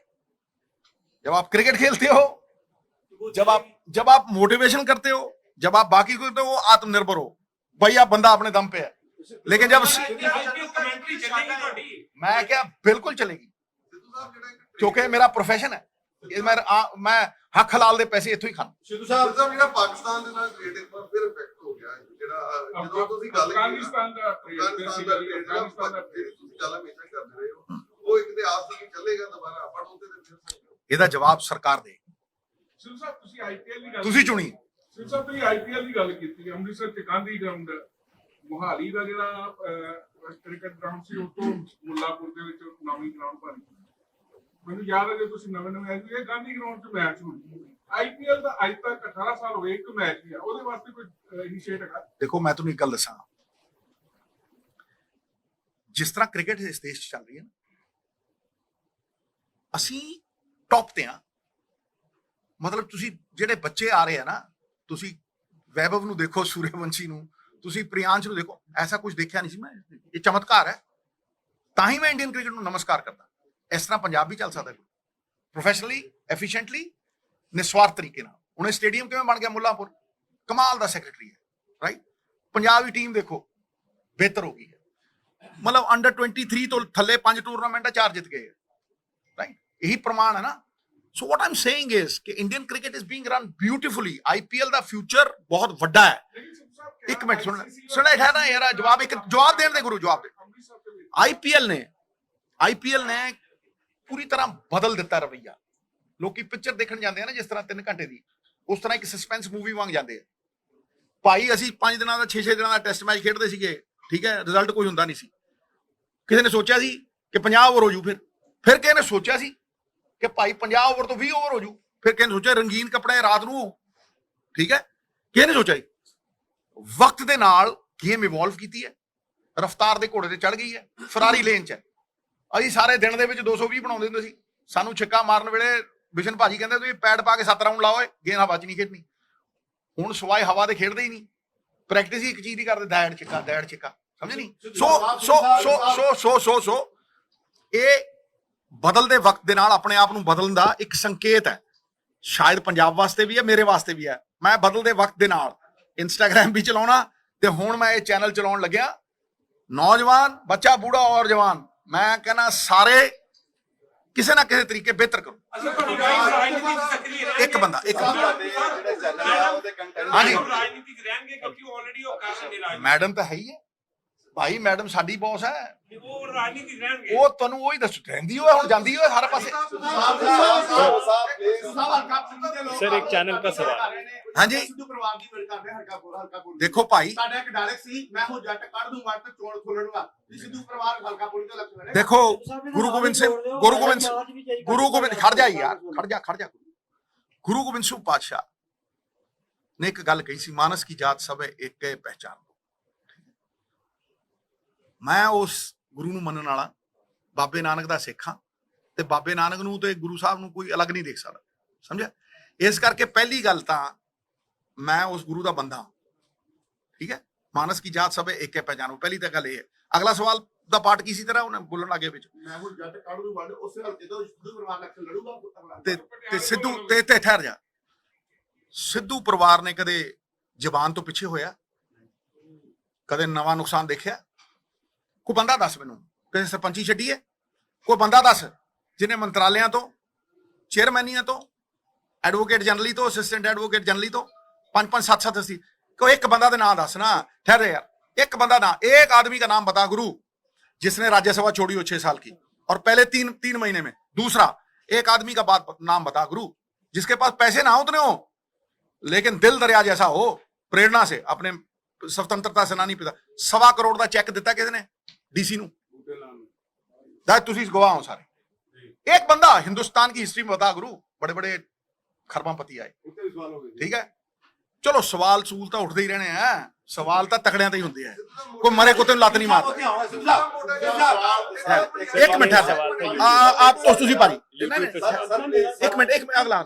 S1: जब आप क्रिकेट खेलते हो जब आप जब आप मोटिवेशन करते हो जब आप बाकी को करते हो वो आत्मनिर्भर हो भाई आप बंदा अपने दम पे है लेकिन जब
S5: ਆਈਪੀਐਲ ਕਮੈਂਟਰੀ ਚੱਲੇਗੀ ਤੁਹਾਡੀ
S1: मैं क्या बिल्कुल चलेगी
S3: ਸਿੱਧੂ ਸਾਹਿਬ ਜਿਹੜਾ ਇੱਕ-
S1: क्योंकि मेरा प्रोफेशन है ये मैं आ- मैं हक हलाल दे पैसे इथों ही खाना
S2: ਸਿੱਧੂ
S3: ਸਿੱਧੂ
S2: ਸਾਹਿਬ
S3: ਸਾਹਿਬ ਜਿਹੜਾ ਪਾਕਿਸਤਾਨ ਦੇ ਨਾਲ ਟ੍ਰੇਡ ਇੱਕ ਵਾਰ ਫਿਰ ਇਫੈਕਟ ਹੋ ਗਿਆ ਜਿਹੜਾ ਅਹ, ਜਦੋਂ ਤੁਸੀਂ ਗੱਲ ਕੀਤੀ ਨਾ,
S5: ਅਫਗਾਨਿਸਤਾਨ ਦਾ
S3: ਅਫਗਾਨਿਸਤਾਨ ਦਾ trade ਜਿਹੜਾ
S5: ਅਫਗਾਨਿਸਤਾਨ ਦਾ
S3: ਜਿਹੜੀ ਤੁਸੀਂ ਗੱਲ ਹਮੇਸ਼ਾ ਕਰਦੇ ਰਹੇ ਹੋ ਉਹ ਇੱਕ ਤੇ ਆਪ ਸੀ ਚੱਲੇਗਾ ਦੁਬਾਰਾ ਬਟ ਉਹਦੇ ਤੇ ਫਿਰ ਹੋ ਗਿਆ।
S1: ਇਹਦਾ ਜਵਾਬ ਸਰਕਾਰ ਦੇ
S5: ਸਿਰ ਸਾਹਿਬ ਤੁਸੀਂ ਆਈਪੀਐਲ ਦੀ ਗੱਲ
S1: ਤੁਸੀਂ ਚੁਣੀ।
S5: ਸਿਰ ਸਾਹਿਬ ਤੁਸੀਂ ਆਈਪੀਐਲ ਦੀ ਗੱਲ ਕੀਤੀ ਹੈ ਅੰਮ੍ਰਿਤਸਰ ਚ ਗਾਂਧੀ ਗਰਾਊਂਡ ਮੁਹਾਲੀ ਦਾ ਜਿਹੜਾ ਕ੍ਰਿਕਟ ਗਰਾਊਂਡ ਸੀ ਉਹ ਤੋਂ ਮੁੱਲਾਪੁਰ ਦੇ ਵਿੱਚ ਨਵੀਂ ਗਰਾਊਂਡ ਬਣੀ। ਮੈਨੂੰ ਯਾਦ ਹੈ ਜੇ ਤੁਸੀਂ ਨਵੇਂ ਨਵੇਂ ਆਏ ਸੀ ਇਹ ਗਾਂਧੀ ਗਰਾਊਂਡ 'ਚ ਮੈਚ ਹੋਣੀ। ਆਈਪੀਐਲ ਦਾ ਅੱਜ ਤੱਕ 18 ਸਾਲ ਹੋ ਗਏ ਇੱਕ ਮੈਚ ਹੀ ਆ। ਉਹਦੇ ਵਾਸਤੇ ਕੋਈ ਇਨੀਸ਼ੀਏਟ ਹੈਗਾ?
S1: ਦੇਖੋ ਮੈਂ ਤੁਹਾਨੂੰ ਇੱਕ ਗੱਲ ਦੱਸਾਂ। ਜਿਸ ਤਰ੍ਹਾਂ ਕ੍ਰਿਕਟ ਇਸ ਦੇਸ਼ 'ਚ ਚੱਲ ਰਹੀ ਹੈ ਨਾ ਅਸੀਂ ਟੌਪ ਤੇ ਆ ਮਤਲਬ ਤੁਸੀਂ ਜਿਹੜੇ ਬੱਚੇ ਆ ਰਹੇ ਆ ਨਾ, ਤੁਸੀਂ ਵੈਭਵ ਨੂੰ ਦੇਖੋ, ਸੂਰਯਵੰਸ਼ੀ ਨੂੰ, ਤੁਸੀਂ ਪ੍ਰਿयांश ਨੂੰ ਦੇਖੋ, ਐਸਾ ਕੁਝ ਦੇਖਿਆ ਨਹੀਂ ਸੀ ਮੈਂ, ਇਹ ਚਮਤਕਾਰ ਹੈ। ਤਾਂ ਹੀ ਮੈਂ ਇੰਡੀਅਨ ਕ੍ਰਿਕਟ ਨੂੰ ਨਮਸਕਾਰ ਕਰਦਾ। ਇਸ ਤਰ੍ਹਾਂ ਪੰਜਾਬ ਵੀ ਚੱਲ ਸਕਦਾ ਪ੍ਰੋਫੈਸ਼ਨਲੀ ਐਫੀਸ਼ੀਐਂਟਲੀ ਨਿਸਵਾਰਥ ਤਰੀਕੇ ਨਾਲ। ਹੁਣ ਇਹ ਸਟੇਡੀਅਮ ਕਿਵੇਂ ਬਣ ਗਿਆ? ਮੁੱਲਾਂਪੁਰ। ਕਮਾਲ ਦਾ ਸੈਕਟਰੀ ਹੈ ਰਾਈਟ ਪੰਜਾਬ ਦੀ ਟੀਮ ਦੇਖੋ, ਬਿਹਤਰ ਹੋ ਗਈ ਹੈ। ਮਤਲਬ ਅੰਡਰ 23 ਤੋਂ ਥੱਲੇ ਪੰਜ ਟੂਰਨਾਮੈਂਟਾਂ ਚਾਰ ਜਿੱਤ ਗਏ ਹੈ ਰਾਈਟ ਇਹੀ ਪ੍ਰਮਾਣ ਹੈ ਨਾ। So what I'm saying this ਕਿ Indian cricket is being run beautifully IPL the future ਬਹੁਤ ਵੱਡਾ ਹੈ। ਇੱਕ ਮਿੰਟ ਸੁਣ ਸੁਣ ਲੈ ਨਾ ਯਾਰ ਜਵਾਬ ਇੱਕ ਜਵਾਬ ਦੇਣ ਦੇ ਗੁਰੂ ਜਵਾਬ ਦੇ ਆਈਪੀਐਲ ਨੇ ਆਈਪੀਐਲ ਨੇ ਪੂਰੀ ਤਰ੍ਹਾਂ ਬਦਲ ਦਿੱਤਾ ਰਵਈਆ ਲੋਕੀ ਪਿਕਚਰ ਦੇਖਣ ਜਾਂਦੇ ਆ ਨਾ ਜਿਸ ਤਰ੍ਹਾਂ 3 ਘੰਟੇ ਦੀ ਉਸ ਤਰ੍ਹਾਂ ਇੱਕ ਸਸਪੈਂਸ ਮੂਵੀ ਵਾਂਗ ਜਾਂਦੇ ਆ ਭਾਈ ਅਸੀਂ 5 ਦਿਨਾਂ ਦਾ 6-6 ਦਿਨਾਂ ਦਾ ਟੈਸਟ ਮੈਚ ਖੇਡਦੇ ਸੀਗੇ ਠੀਕ ਹੈ ਰਿਜ਼ਲਟ ਕੋਈ ਹੁੰਦਾ ਨਹੀਂ ਸੀ ਕਿਸੇ ਨੇ ਸੋਚਿਆ ਸੀ ਕਿ 50 ਓਵਰ ਹੋ ਜੂ ਫਿਰ ਫਿਰ ਕਿਸੇ ਨੇ ਸੋਚਿਆ ਸੀ ਕਿ ਭਾਈ 50 ਓਵਰ ਤੋਂ 20 ਓਵਰ ਹੋ ਜੂ ਫਿਰ ਨੇ ਸੋਚਿਆ ਰੰਗੀਨ ਕੱਪੜੇ ਰਾਤ ਨੂੰ। ਠੀਕ ਹੈ ਕਿਸੇ ਨੇ ਸੋਚਿਆ ਵਕਤ ਦੇ ਨਾਲ ਗੇਮ ਇਵੋਲਵ ਕੀਤੀ ਹੈ ਰਫਤਾਰ ਦੇ ਘੋੜੇ ਤੇ ਚੜ ਗਈ ਹੈ ਫਰਾਰੀ ਲੇਨ 'ਚ ਹੈ ਅਸੀਂ ਸਾਰੇ ਦਿਨ ਦੇ ਵਿੱਚ 220 ਬਣਾਉਂਦੇ ਹੁੰਦੇ ਸੀ ਸਾਨੂੰ ਛੱਕਾ ਮਾਰਨ ਵੇਲੇ ਬਿਸ਼ਨ ਭਾਜੀ ਕਹਿੰਦੇ ਤੁਸੀਂ ਪੈਡ ਪਾ ਕੇ 7 ਰਾਉਂਡ ਲਾਓ ਏ 'ਚ ਨਹੀਂ ਖੇਡਣੀ ਹੁਣ ਸਵਾਏ ਹਵਾ ਦੇ ਖੇਡਦੇ ਹੀ ਨਹੀਂ ਪ੍ਰੈਕਟਿਸ ਹੀ ਇੱਕ ਚੀਜ਼ ਦੀ ਕਰਦੇ ਦੈੜ ਛੱਕਾ ਦੈੜ ਛੱਕਾ ਸਮਝ ਨਹੀਂ ਸੋ ਸੋ ਸੋ ਸੋ ਸੋ ਸੋ ਸੋ ਇਹ ਬਦਲਦੇ ਵਕਤ ਦੇ ਨਾਲ ਆਪਣੇ ਆਪ ਨੂੰ ਬਦਲਣ ਦਾ ਇੱਕ ਸੰਕੇਤ ਹੈ। ਸ਼ਾਇਦ ਪੰਜਾਬ ਵਾਸਤੇ ਵੀ ਹੈ ਮੇਰੇ ਵਾਸਤੇ ਵੀ ਹੈ। ਮੈਂ ਬਦਲਦੇ ਵਕਤ ਦੇ ਨਾਲ ਇੰਸਟਾਗ੍ਰam ਵੀ ਚਲਾਉਣਾ ਤੇ ਹੁਣ ਮੈਂ ਇਹ ਚੈਨਲ ਚਲਾਉਣ ਲੱਗਿਆ। ਨੌਜਵਾਨ ਬੱਚਾ ਬੂੜਾ ਔਰ ਜਵਾਨ ਮੈਂ ਕਹਿੰਦਾ ਸਾਰੇ ਕਿਸੇ ਨਾ ਕਿਸੇ ਤਰੀਕੇ ਬਿਹਤਰ ਕਰੋ। ਇੱਕ ਬੰਦਾ ਇੱਕ ਹਾਂਜੀ। ਮੈਡਮ ਤਾਂ ਹੈ ਹੀ ਹੈ। ਭਾਈ ਮੈਡਮ ਸਾਡੀ ਬੌਸ ਹੈ।
S6: ਉਹ ਰਾਜਨੀਤੀ
S1: ਉਹ ਤੁਹਾਨੂੰ ਉਹੀ ਦੱਸ ਰਹਿੰਦੀ ਹੋਏ ਹੁਣ ਜਾਂਦੀ ਹੋਏ ਹਰ ਪਾਸੇ। ਸਰ
S2: ਇੱਕ ਚੈਨਲ ਦਾ ਸਵਾਲ। ਹਾਂਜੀ।
S1: ਦੇਖੋ ਭਾਈ। ਦੇਖੋ ਗੁਰੂ ਗੋਬਿੰਦ ਸਿੰਘ ਗੁਰੂ ਗੋਬਿੰਦ ਸਿੰਘ ਗੁਰੂ ਗੋਬਿੰਦ ਖੜ ਜਾ ਯਾਰ ਖੜ ਜਾ ਖੜ ਜਾ। ਗੁਰੂ ਗੋਬਿੰਦ ਸਿੰਘ ਪਾਤਸ਼ਾਹ ਨੇ ਇੱਕ ਗੱਲ ਕਹੀ ਸੀ ਮਾਨਸ ਕੀ ਜਾਤ ਸਭ ਹੈ ਇੱਕ ਹੈ ਪਹਿਚਾਨ। ਮੈਂ ਉਸ ਗੁਰੂ ਨੂੰ ਮੰਨਣ ਵਾਲਾ ਬਾਬੇ ਨਾਨਕ ਦਾ ਸਿੱਖ ਹਾਂ ਤੇ ਬਾਬੇ ਨਾਨਕ ਨੂੰ ਤੇ ਗੁਰੂ ਸਾਹਿਬ ਨੂੰ ਕੋਈ ਅਲੱਗ ਨਹੀਂ ਦੇਖ ਸਕਦਾ ਸਮਝਿਆ? ਇਸ ਕਰਕੇ ਪਹਿਲੀ ਗੱਲ ਤਾਂ ਮੈਂ ਉਸ ਗੁਰੂ ਦਾ ਬੰਦਾ ਹਾਂ। ਠੀਕ ਹੈ? ਮਾਨਸ ਕੀ ਜਾਤ ਸਭ ਇੱਕ ਹੈ ਪਹਿਚਾਨੋ। ਪਹਿਲੀ ਤਾਂ ਗੱਲ ਇਹ ਹੈ। ਅਗਲਾ ਸਵਾਲ ਦਾ ਪਾਰਟ ਕੀ ਸੀ ਤੇਰਾ ਉਹਨੇ ਬੋਲਣ ਲੱਗੇ ਵਿੱਚ?
S2: ਮੈਂ ਹੋ ਜੱਟ ਕੱਢ ਦੂੰਗਾ ਤੇ ਉਸੇ ਹਲਕੇ ਤੋਂ ਸਿੱਧੂ ਪਰਿਵਾਰ ਲੱਛਣ ਲੜੂਗਾ
S1: ਤੇ ਤੇ ਸਿੱਧੂ ਤੇ ਤੇ ਠਹਿਰ ਜਾ। ਸਿੱਧੂ ਪਰਿਵਾਰ ਨੇ ਕਦੇ ਜ਼ਬਾਨ ਤੋਂ ਪਿੱਛੇ ਹੋਇਆ? ਕਦੇ ਨਵਾਂ ਨੁਕਸਾਨ ਦੇਖਿਆ? ਕੋਈ ਬੰਦਾ ਦੱਸ ਮੈਨੂੰ ਕਿਸੇ ਸਰਪੰਚੀ ਛੱਡੀ ਹੈ ਕੋਈ ਬੰਦਾ ਦੱਸ ਜਿਹਨੇ ਮੰਤਰਾਲਿਆਂ ਤੋਂ ਚੇਅਰਮੈਨੀਆਂ ਤੋਂ ਐਡਵੋਕੇਟ ਜਨਰਲੀ ਤੋਂ ਅਸਿਸਟੈਂਟ ਐਡਵੋਕੇਟ ਜਨਰਲੀ ਤੋਂ ਪੰਜ ਪੰਜ ਸੱਤ ਸੱਤ ਸੀ ਕੋਈ ਇੱਕ ਬੰਦਾ ਦੇ ਨਾਮ ਦੱਸ ਨਾ ठहरे यार एक बंदा ना एक आदमी का नाम बता गुरु जिसने राज्यसभा छोड़ी हो छह साल की और पहले तीन तीन महीने में दूसरा एक आदमी का बात नाम बता गुरु जिसके पास पैसे ना उतने हो लेकिन दिल दरिया जैसा हो प्रेरणा से अपने स्वतंत्रता सेनानी पिता सवा करोड़ ਦਾ ਚੈੱਕ ਦਿੱਤਾ ਕਿਸ ਨੇ ਡੀਸੀ ਨੂੰ ਦਾ ਤੁਸੀਂ ਗਵਾਹ ਹੋ ਸਾਰੇ ਇੱਕ ਬੰਦਾ हिंदुस्तान की हिस्ट्री में बता गुरु बड़े बड़े खरबापति आए
S2: ਉੱਤੇ ਵੀ ਸਵਾਲ ਹੋ ਗਏ
S1: ਠੀਕ ਹੈ ਚਲੋ ਸਵਾਲ ਸੂਲ ਤਾਂ ਉੱਠਦੇ ਹੀ ਰਹਿਣੇ ਆ ਸਵਾਲ ਤਾਂ ਤਕੜਿਆਂ ਤੇ ਹੀ ਹੁੰਦੇ ਆ। ਕੋਈ ਮਰੇ ਕੁੱਤੇ ਨੂੰ ਲੱਤ ਨਹੀਂ ਮਾਰਦਾ। ਇੱਕ ਮਿੰਟ ਆ ਆਪ ਉਸ ਤੁਸੀਂ ਭਾਜੀ। ਇੱਕ ਮਿੰਟ ਇੱਕ ਅਗਲਾ।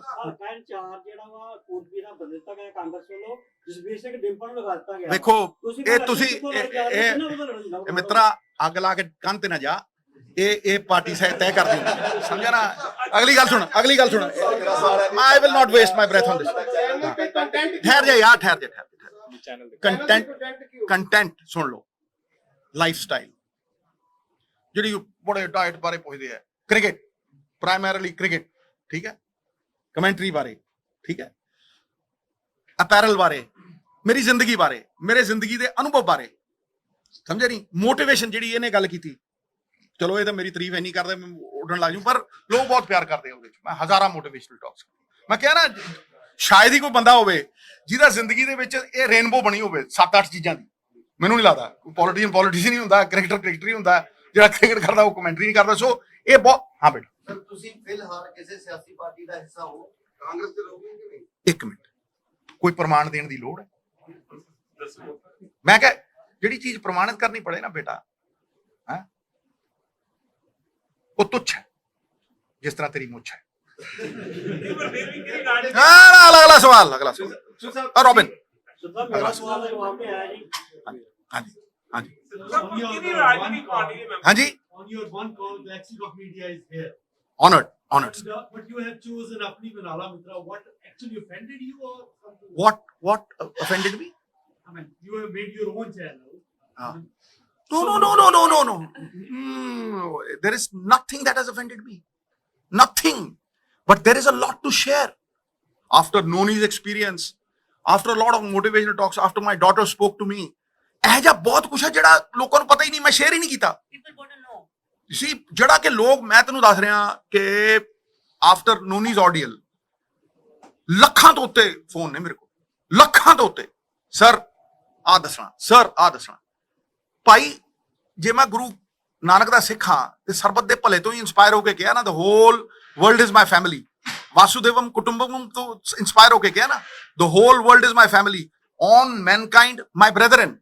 S1: ਵੇਖੋ ਇਹ ਤੁਸੀਂ ਇਹ ਮਿੱਤਰਾ ਅੱਗ ਲਾ ਕੇ ਕੰਨ ਤੇ ਨਾ ਜਾ। ਇਹ ਇਹ ਪਾਰਟੀ ਸਹਿ ਤੈਅ ਕਰਦੀ। ਸਮਝਿਆ ਨਾ? ਅਗਲੀ ਗੱਲ ਸੁਣ ਅਗਲੀ ਗੱਲ ਸੁਣ। I will not waste my breath on
S2: this
S1: ਠਹਿਰ ਜਾ ਯਾਰ ਠਹਿਰ ਜਾ ਕੰਟੈਂਟ ਕੰਟੈਂਟ ਸੁਣ ਲਓ। ਲਾਈਫ ਸਟਾਈਲ ਜਿਹੜੀ ਬੜੇ ਡਾਈਟ ਬਾਰੇ ਪੁੱਛਦੇ ਆ। ਕ੍ਰਿਕਟ ਪ੍ਰਾਇਮਰੀਲੀ ਕ੍ਰਿਕਟ ਠੀਕ ਹੈ? ਕਮੈਂਟਰੀ ਬਾਰੇ। ਠੀਕ ਹੈ? ਅਪੈਰਲ ਬਾਰੇ। ਮੇਰੀ ਜ਼ਿੰਦਗੀ ਬਾਰੇ। ਮੇਰੇ ਜ਼ਿੰਦਗੀ ਦੇ ਅਨੁਭਵ ਬਾਰੇ। ਸਮਝਿਆ ਨਹੀਂ? ਮੋਟੀਵੇਸ਼ਨ ਜਿਹੜੀ ਇਹਨੇ ਗੱਲ ਕੀਤੀ। ਚਲੋ ਇਹ ਤਾਂ ਮੇਰੀ ਤਾਰੀਫ ਐਨੀ ਕਰਦੇ ਮੈਂ ਉਡਣ ਲੱਗ ਜੂ ਪਰ ਲੋਕ ਬਹੁਤ ਪਿਆਰ ਕਰਦੇ ਉਹਦੇ ਵਿੱਚ। ਮੈਂ ਹਜ਼ਾਰਾਂ ਮੋਟੀਵੇਸ਼ਨਲ ਟਾਕਸ ਮੈਂ ਕਹਿਣਾ ਸ਼ਾਇਦ ਹੀ ਕੋਈ ਬੰਦਾ ਹੋਵੇ ਜਿਹਦਾ ਜ਼ਿੰਦਗੀ ਦੇ ਵਿੱਚ ਇਹ ਰੇਨਬੋ ਬਣੀ ਹੋਵੇ ਸੱਤ ਅੱਠ ਚੀਜ਼ਾਂ ਦੀ। ਮੈਨੂੰ ਨਹੀਂ ਲੱਗਦਾ। ਕੋਈ ਪੋਲੀਟੀਸ਼ੀਅਨ ਪੋਲੀਟੀਸ਼ੀਅਨ ਹੀ ਹੁੰਦਾ ਕ੍ਰਿਕਟਰ ਕ੍ਰਿਕਟਰ ਹੀ ਹੁੰਦਾ ਜਿਹੜਾ ਕ੍ਰਿਕਟ ਕਰਦਾ ਉਹ ਕਮੈਂਟਰੀ ਨਹੀਂ ਕਰਦਾ। ਸੋ ਇਹ ਬਹੁਤ ਹਾਂ ਬੇਟਾ।
S4: ਸਰ ਤੁਸੀਂ ਫਿਲਹਾਲ ਕਿਸੇ ਸਿਆਸੀ ਪਾਰਟੀ ਦਾ ਹਿੱਸਾ ਹੋ
S3: ਕਾਂਗਰਸ ਦੇ ਲੋਕ ਕਿ ਨਹੀਂ
S1: ਇੱਕ ਮਿੰਟ। ਕੋਈ ਪ੍ਰਮਾਣ ਦੇਣ ਦੀ ਲੋੜ ਹੈ? ਮੈਂ ਕਿਹਾ ਜਿਹੜੀ ਚੀਜ਼ ਪ੍ਰਮਾਣਿਤ ਕਰਨੀ ਪੜੇ ਨਾ ਬੇਟਾ ਹੈ? ਉਹ ਤੁੱਛ ਹੈ ਜਿਸ ਤਰ੍ਹਾਂ ਤੇਰੀ ਮੁੱਛ ਹੈ।
S7: لا لا لا سؤال لا
S1: لا سؤال
S6: روبن हाँ जी हाँ जी हाँ
S1: जी
S8: on your one call, the media is here.
S1: Honored, honored.
S8: Uh, but you have chosen Mitra. What actually offended you or?
S1: What what uh, offended me?
S8: I mean, you have made your own channel.
S1: Ah. No, no, no, no, no, no, no. Mm, there is nothing that has offended me. Nothing. But there is a lot to share. After Noni's experience, after a lot of motivational talks, after my daughter spoke to me, ਇਹ ਜਿਹਾ ਬਹੁਤ ਕੁਛ ਹੈ ਜਿਹੜਾ ਲੋਕਾਂ ਨੂੰ ਪਤਾ ਹੀ ਨਹੀਂ ਮੈਂ ਸ਼ੇਅਰ ਹੀ ਨਹੀਂ ਕੀਤਾ। ਸੀ ਜਿਹੜਾ ਕਿ ਲੋਕ ਮੈਂ ਤੈਨੂੰ ਦੱਸ ਰਿਹਾ ਕਿ ਆਫਟਰ ਨੋਨੀਜ਼ ਆਡੀਅਲ ਲੱਖਾਂ ਤੋਂ ਉੱਤੇ ਫੋਨ ਨੇ ਮੇਰੇ ਕੋਲ। ਲੱਖਾਂ ਤੋਂ ਉੱਤੇ। ਸਰ ਆ ਦੱਸਣਾ ਸਰ ਆ ਦੱਸਣਾ। ਭਾਈ ਜੇ ਮੈਂ ਗੁਰੂ ਨਾਨਕ ਦਾ ਸਿੱਖ ਹਾਂ ਤੇ ਸਰਬਤ ਦੇ ਭਲੇ ਤੋਂ ਹੀ ਇਨਸਪਾਇਰ ਹੋ ਕੇ ਕਿਹਾ ਨਾ the whole world is my family ਵਾਸੁਦੇਵਮ ਕੁਟੁੰਬਕਮ ਤੋਂ ਇਨਸਪਾਇਰ ਹੋ ਕੇ ਕਿਹਾ ਨਾ the whole world is my family on mankind my brethren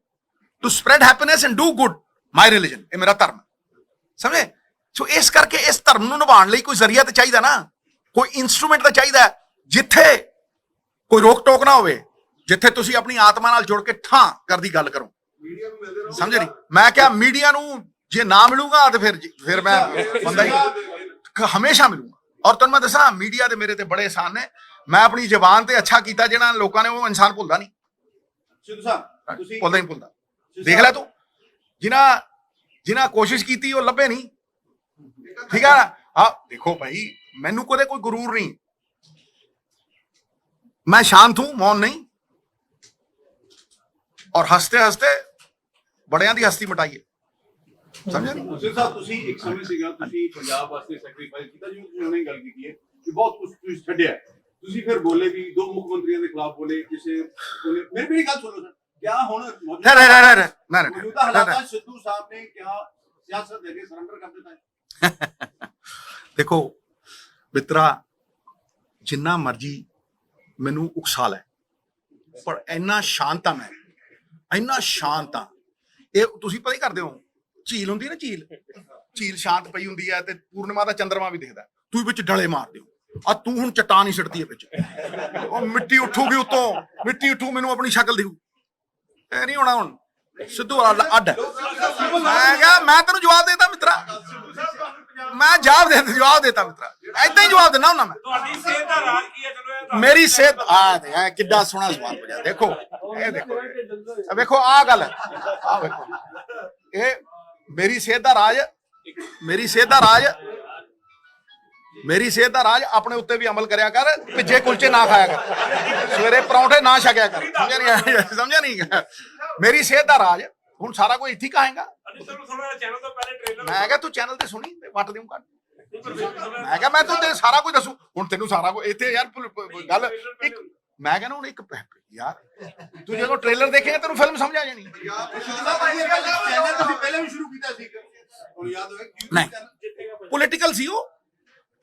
S1: to spread happiness and do good my religion ਇਹ ਮੇਰਾ ਧਰਮ ਸਮਝੇ ਸੋ ਇਸ ਕਰਕੇ ਇਸ ਧਰਮ ਨੂੰ ਨਿਭਾਉਣ ਲਈ ਕੋਈ ਜ਼ਰੀਆ ਤਾਂ ਚਾਹੀਦਾ ਨਾ ਕੋਈ ਇਨਸਟਰੂਮੈਂਟ ਤਾਂ ਚਾਹੀਦਾ ਜਿੱਥੇ ਕੋਈ ਰੋਕ ਟੋਕ ਨਾ ਹੋਵੇ ਜਿੱਥੇ ਤੁਸੀਂ ਆਪਣੀ ਆਤਮਾ ਨਾਲ ਜੁੜ ਕੇ ਠਾਂ ਕਰਦੀ ਗੱਲ ਕਰੋ ਸਮਝ ਨਹੀਂ ਮੈਂ ਕਿਹਾ ਮੀਡੀਆ ਨੂੰ ਜੇ ਨਾ ਮਿਲੂਗਾ ਤੇ ਫਿਰ ਫਿਰ ਮੈਂ ਬੰਦਾ ਹੀ ਹਮੇਸ਼ਾ ਮਿਲੂਗਾ ਔਰ ਤੁਹਾਨੂੰ ਮੈਂ ਦੱਸਾਂ ਮੀਡੀਆ ਦੇ ਮੇਰੇ ਤੇ ਬੜੇ ਆਸਾਨ ਨੇ ਮੈਂ ਆਪਣੀ ਜ਼ਬਾਨ ਤੇ ਅੱਛਾ ਕੀਤਾ ਜਿਹੜਾ ਲੋਕਾਂ ਨੇ ਉਹ ਇਨਸਾਨ ਭੁੱਲਦਾ ਨਹੀਂ
S2: ਸਿੱਧੂ ਸਾਹਿਬ ਤੁਸੀਂ
S1: ਭੁੱਲਦਾ ਹੀ ਭੁੱਲਦਾ ਦੇਖ ਲੈ ਤੂੰ ਜਿਨ੍ਹਾਂ ਜਿਨ੍ਹਾਂ ਕੋਸ਼ਿਸ਼ ਕੀਤੀ ਉਹ ਲੱਭੇ ਨਹੀਂ ਠੀਕ ਆ ਹਾਂ ਦੇਖੋ ਭਾਈ ਮੈਨੂੰ ਕਦੇ ਕੋਈ ਗਰੂਰ ਨਹੀਂ मैं शांत हूं मौन नहीं और हंसते हंसते बड़ियां ਦੀ ਹਸਤੀ ਮਟਾਈਏ ਸਮਝਿਆ
S2: ਸਿੱਧੂ ਸਾਹਿਬ ਤੁਸੀਂ ਇੱਕ ਸਮੇਂ ਸੀਗਾ ਤੁਸੀਂ ਪੰਜਾਬ ਵਾਸਤੇ ਸੈਕਰੀਫਾਈਸ ਕੀਤਾ ਜਿਵੇਂ ਤੁਸੀਂ ਹੁਣੇ ਗੱਲ ਕੀਤੀ ਹੈ ਕਿ ਬਹੁਤ ਕੁਝ ਤੁਸੀਂ ਛੱਡਿਆ। ਤੁਸੀਂ ਫਿਰ ਬੋਲੇ ਵੀ ਦੋ ਮੁੱਖ ਮੰਤਰੀਆਂ ਦੇ ਖਿਲਾਫ ਬੋਲੇ ਕਿਸੇ ਬੋਲੇ ਮੇਰੀ ਮੇਰੀ ਗੱਲ ਸੁਣੋ ਸਰ ਕਿਆ ਹੁਣ
S1: ਰਹਿ ਰਹਿ ਰਹਿ ਨਾ ਨਾ
S2: ਮੌਜੂਦਾ ਹਾਲਾਤਾਂ ਸਿੱਧੂ ਸਾਹਿਬ ਨੇ ਕਿਆ ਸਿਆਸਤ ਦੇ ਕੇ ਸਰੈਂਡਰ ਕਰ ਦਿੱਤਾ ਹੈ
S1: ਦੇਖੋ ਮਿੱਤਰਾ ਜਿੰਨਾ ਮਰਜ਼ੀ ਮੈਨੂੰ ਉਕਸਾ ਲੈ ਪਰ ਇੰਨਾ ਸ਼ਾਂਤ ਆ ਮੈਂ ਇੰਨਾ ਸ਼ਾਂਤ ਆ ਇਹ ਤੁਸੀਂ ਪਤਾ ਹੀ ਕਰਦੇ ਹੋ ਝੀਲ ਹੁੰਦੀ ਨਾ ਝੀਲ ਝੀਲ ਸ਼ਾਂਤ ਪਈ ਹੁੰਦੀ ਹੈ ਤੇ ਪੂਰਨਿਮਾ ਦਾ ਚੰਦਰਮਾ ਵੀ ਦਿਖਦਾ ਤੂੰ ਵਿੱਚ ਡਲੇ ਮਾਰਦੇ ਹੋ ਆ ਤੂੰ ਹੁਣ ਚਟਾਨ ਹੀ ਛੱਡਦੀ ਹੈ ਵਿੱਚ। ਉਹ ਮਿੱਟੀ ਉੱਠੂਗੀ ਉਤੋਂ। ਮਿੱਟੀ ਉੱਠੂ ਮੈਨੂੰ ਆਪਣੀ ਸ਼ਕਲ ਦਿਖੂ। ਇਹ ਨਹੀਂ ਹੋਣਾ ਹੁਣ। ਸਿੱਧੂ ਵਾਲਾ ਅੱਡ। ਮੈਂ ਕਿਹਾ ਮੈਂ ਤੈਨੂੰ ਜਵਾਬ ਦੇਤਾ ਮਿੱਤਰਾ। ਮੈਂ ਜਵਾਬ ਦੇ ਜਵਾਬ ਦੇਤਾ ਮਿੱਤਰਾ। ਐਦਾਂ ਹੀ ਜਵਾਬ ਦੇਣਾ ਹੁੰਦਾ ਮੈਂ।
S6: ਤੁਹਾਡੀ ਸਿਹਤ ਦਾ ਰਾਜ ਕੀ ਹੈ ਚਲੋ ਇਹ
S1: ਮੇਰੀ ਸਿਹਤ ਆ ਤੇ ਐ ਕਿੱਡਾ ਸੋਹਣਾ ਸਵਾਲ ਪੁੱਛਿਆ। ਦੇਖੋ ਇਹ ਦੇਖੋ। ਵੇਖੋ ਆ ਗੱਲ ਆ ਵੇਖੋ। ਇਹ ਮੇਰੀ ਸਿਹਤ ਦਾ ਰਾਜ ਮੇਰੀ ਸਿਹਤ ਦਾ ਰਾਜ ਮੇਰੀ ਸਿਹਤ ਦਾ ਰਾਜ ਆਪਣੇ ਉੱਤੇ ਵੀ ਅਮਲ ਕਰਿਆ ਕਰ ਭਿੱਜੇ ਕੁਲਚੇ ਨਾ ਖਾਇਆ ਕਰ। ਸਵੇਰੇ ਪਰੌਂਠੇ ਨਾ ਛਕਿਆ ਕਰ। ਸਮਝਿਆ ਨਹੀਂ ਸਮਝਿਆ ਨਹੀਂ ਮੇਰੀ ਸਿਹਤ ਦਾ ਰਾਜ ਹੁਣ ਸਾਰਾ ਕੁਝ ਇੱਥੇ ਕਹਾਂਗਾ। ਮੈਂ ਕਿਹਾ ਤੂੰ ਚੈਨਲ ਤੇ ਸੁਣੀ ਤੇ ਵੱਟ ਦੇਉਂ ਕੱਢ ਮੈਂ ਕਿਹਾ ਮੈਂ ਤੂੰ ਤੇ ਸਾਰਾ ਕੁਝ ਦੱਸੂ। ਹੁਣ ਤੈਨੂੰ ਸਾਰਾ ਕੁਝ ਇੱਥੇ ਯਾਰ ਗੱਲ ਇੱਕ ਮੈਂ ਕਹਿੰਦਾ ਹੁਣ ਇੱਕ ਪ- ਯਾਰ ਤੂੰ ਜਦੋਂ ਟ੍ਰੇਲਰ ਦੇਖੇਗਾ ਤੈਨੂੰ ਫਿਲਮ ਸਮਝ ਆ ਜਾਣੀ
S2: ਸਿੱਧੂ ਸਾਹਿਬ ਇਹ ਚੈਨਲ ਤੁਸੀਂ ਪਹਿਲਾਂ ਵੀ ਸ਼ੁਰੂ ਕੀਤਾ ਸੀ ਹੁਣ ਯਾਦ ਹੋਵੇ YouTube
S1: ਨਹੀਂ।
S2: channel-
S1: ਪੋਲੀਟੀਕਲ ਸੀ ਉਹ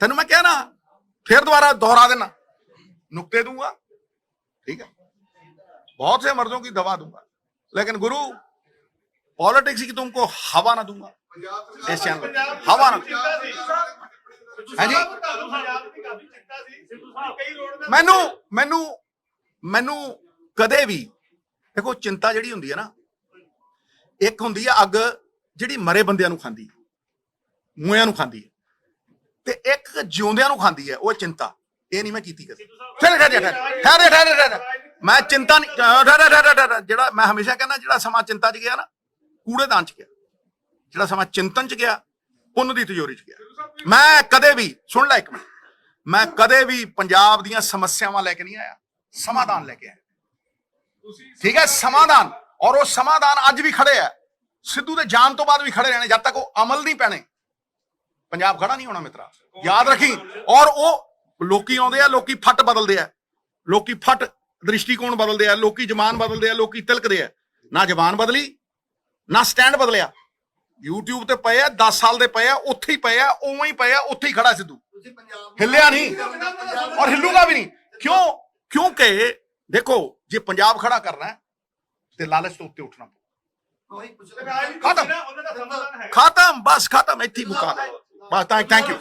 S1: ਤੈਨੂੰ ਮੈਂ ਕਿਹਾ ਨਾ ਫਿਰ ਦੁਬਾਰਾ दोहरा देना नुक्ते दूंगा ठीक है बहुत से मर्दों की दवा दूंगा लेकिन गुरु पॉलिटिक्स की तुमको हवा ना दूंगा
S3: ਪੰਜਾਬ
S1: ਇਸ ਚੈਨਲ ਹਵਾ ਨਾ ਹਾਂਜੀ ਮੈਨੂੰ ਮੈਨੂੰ ਮੈਨੂੰ ਕਦੇ ਵੀ, ਦੇਖੋ ਚਿੰਤਾ ਜਿਹੜੀ ਹੁੰਦੀ ਹੈ ਨਾ, ਇੱਕ ਹੁੰਦੀ ਹੈ ਅੱਗ ਜਿਹੜੀ ਮਰੇ ਬੰਦਿਆਂ ਨੂੰ ਖਾਂਦੀ ਹੈ, ਮੂਹਿਆਂ ਨੂੰ ਖਾਂਦੀ ਹੈ, ਤੇ ਇੱਕ ਜਿਉਂਦਿਆਂ ਨੂੰ ਖਾਂਦੀ ਹੈ, ਉਹ ਚਿੰਤਾ। ਇਹ ਨਹੀਂ ਮੈਂ ਕੀਤੀ ਕਦੇ। ਠਹਿਰੇ ਠਹਿਰੇ ਠਹਿਰੇ ਠਹਿਰੇ ਠਹਿਰੇ ਮੈਂ ਚਿੰਤਾ ਨਹੀਂ ਜਿਹੜਾ ਮੈਂ ਹਮੇਸ਼ਾ ਕਹਿੰਦਾ, ਜਿਹੜਾ ਸਮਾਂ ਚਿੰਤਾ 'ਚ ਗਿਆ ਨਾ, ਕੂੜੇਦਾਨ 'ਚ ਗਿਆ। ਜਿਹੜਾ ਸਮਾਂ ਚਿੰਤਨ 'ਚ ਗਿਆ, ਪੁੰਨ ਦੀ ਤਿਜੋਰੀ 'ਚ ਗਿਆ। ਮੈਂ ਕਦੇ ਵੀ, ਸੁਣ ਲੈ ਇੱਕ ਮਿੰਟ, ਮੈਂ ਕਦੇ ਵੀ ਪੰਜਾਬ ਦੀਆਂ ਸਮੱਸਿਆਵਾਂ ਲੈ ਕੇ ਨਹੀਂ ਆਇਆ। ਸਮਾਧਾਨ ਲੈ ਕੇ
S5: ਤੁਸੀਂ
S1: ਠੀਕ ਹੈ ਸਮਾਧਾਨ ਔਰ ਉਹ ਸਮਾਧਾਨ ਅੱਜ ਵੀ ਖੜੇ ਆ ਸਿੱਧੂ ਦੇ ਜਾਣ ਤੋਂ ਬਾਅਦ ਵੀ ਖੜੇ ਰਹਿਣੇ ਜਦ ਤੱਕ ਉਹ ਅਮਲ ਨਹੀਂ ਪੈਣੇ ਪੰਜਾਬ ਖੜਾ ਨਹੀਂ ਹੋਣਾ ਮਿੱਤਰਾ ਯਾਦ ਰੱਖੀ ਔਰ ਉਹ ਲੋਕੀ ਆਉਂਦੇ ਆ ਲੋਕੀ ਫੱਟ ਬਦਲਦੇ ਆ। ਲੋਕੀ ਫੱਟ ਦ੍ਰਿਸ਼ਟੀਕੋਣ ਬਦਲਦੇ ਆ ਲੋਕੀ ਜ਼ਬਾਨ ਬਦਲਦੇ ਆ ਲੋਕੀ ਤਿਲਕਦੇ ਆ। ਨਾ ਜ਼ਬਾਨ ਬਦਲੀ ਨਾ ਸਟੈਂਡ ਬਦਲਿਆ। YouTube ਤੇ ਪਏ ਆ 10 ਸਾਲ ਦੇ ਪਏ ਆ ਉੱਥੇ ਹੀ ਪਏ ਆ ਉਵੇਂ ਹੀ ਪਏ ਆ ਉੱਥੇ ਹੀ ਖੜਾ ਸਿੱਧੂ। ਹਿੱਲਿਆ ਨਹੀਂ। ਔਰ ਹਿੱਲੂਗਾ ਵੀ ਨਹੀਂ। ਕਿਉਂ? ਕਿਉਂਕਿ ਦੇਖੋ ਜੇ ਪੰਜਾਬ ਖੜਾ ਕਰਨਾ ਹੈ ਤੇ ਲਾਲਚ ਤੋਂ ਉੱਤੇ ਉੱਠਣਾ ਪਊ
S2: ਕੋਈ ਪੁੱਛਦਾ
S1: ਖਤਮ ਖਤਮ ਬਸ ਖਤਮ ਇੱਥੇ ਹੀ ਮੁਕਾ ਦੇ ਬਸ ਥੈਂਕ ਯੂ